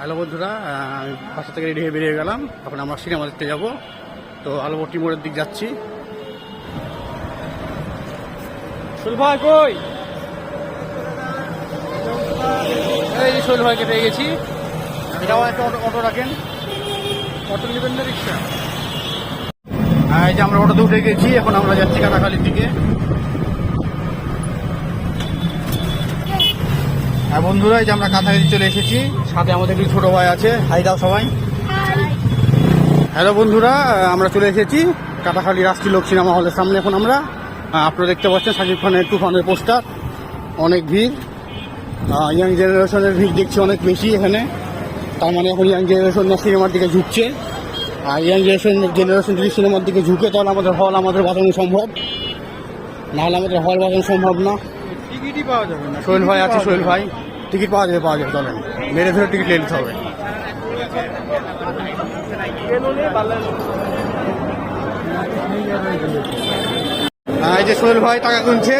Hello বন্ধুরা আমি বাসা থেকে রেডি হয়ে বেরিয়ে গেলাম। এখন আমরা সিনেমা দেখতে যাব। তো আলোবর্তী মোড়ের দিক যাচ্ছি। সোল ভাই কই? এই যে সোল ভাইকে পেয়ে গেছি। এটাও একটা অটো অটো রাখেন। অটো নেবেন না রিক্সা? হ্যাঁ এই যে আমরা অটোতে উঠে গেছি এখন আমরা যাচ্ছি কাটাখালির দিকে। হ্যাঁ বন্ধুরা এই যে আমরা কাছাকাছি চলে এসেছি। সাথে আমাদের কিছু ছোট ভাই আছে। হাই দাও সবাই। হ্যালো বন্ধুরা আমরা চলে এসেছি কাটাখালি রাষ্ট্রীয় লোক সিনেমা হলের সামনে এখন আমরা। আপনারা দেখতে পাচ্ছেন শাকিব খানের তুফানের পোস্টার। অনেক ভিড়। ইয়াং জেনারেশনের ভিড় দেখছি অনেক বেশি এখানে। তার মানে এখন ইয়াং জেনারেশন সিনেমার দিকে ঝুঁকছে। আর ইয়াং জেনারেশন জেনারেশন যদি সিনেমার দিকে ঝুঁকে তাহলে আমাদের হল আমাদের বাঁচানো সম্ভব। নাহলে আমাদের হল বাঁচানো সম্ভব না। টিকিটই পাওয়া যাবে না। সোহেল ভাই আছে সোহেল ভাই। টিকিট পাওয়া যাবে পাওয়া যাবে চলেন মেরে ফেলে টিকিট নিয়ে নিতে হবে। এই যে সোহেল ভাই টাকা গুনছে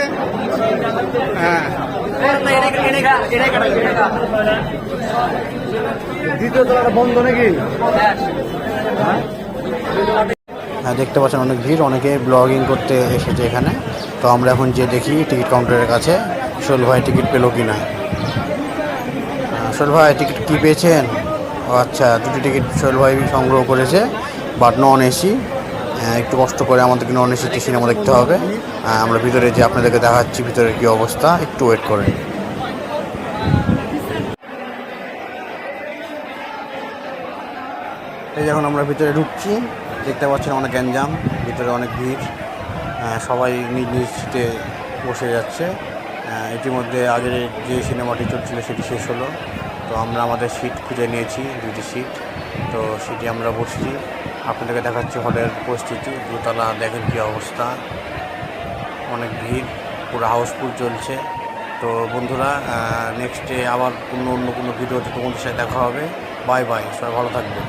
হ্যাঁ। দ্বিতীয় তলাটা বন্ধ নাকি? হ্যাঁ দেখতে পাচ্ছেন অনেক ভিড়। অনেকে ব্লগিং করতে এসেছে এখানে। তো আমরা এখন যে দেখি টিকিট কাউন্টারের কাছে, সোহেল ভাই টিকিট পেল কি না সোহেল ভাই টিকিট কি পেয়েছেন? ও আচ্ছা দুটি টিকিট সোহেল ভাই সংগ্রহ করেছে বাট নন এসি একটু কষ্ট করে আমাদেরকে নন এসিতে সিনেমা দেখতে হবে। আহ, আমরা ভিতরে যে আপনাদেরকে দেখাচ্ছি ভিতরে কি অবস্থা একটু ওয়েট করেন এই যখন আমরা ভিতরে ঢুকছি দেখতে পাচ্ছেন অনেক গ্যাঞ্জাম ভিতরে অনেক ভিড়। আহ, সবাই নিজ নিজ সিটে বসে যাচ্ছে। আহ, ইতিমধ্যে আগের যে সিনেমাটি চলছিল সেটি শেষ হলো। তো আমরা আমাদের সিট খুঁজে নিয়েছি দুটি সিট তো সিটে আমরা বসছি। আপনাদেরকে দেখাচ্ছি হলের পরিস্থিতি। দোতলা, দেখেন কী অবস্থা। অনেক ভিড়, পুরো হাউসফুল চলছে। তো বন্ধুরা নেক্সট ডে আবার অন্য অন্য কোনো ভিডিওতে তোমাদের সাথে দেখা হবে। বাই বাই সবাই ভালো থাকবে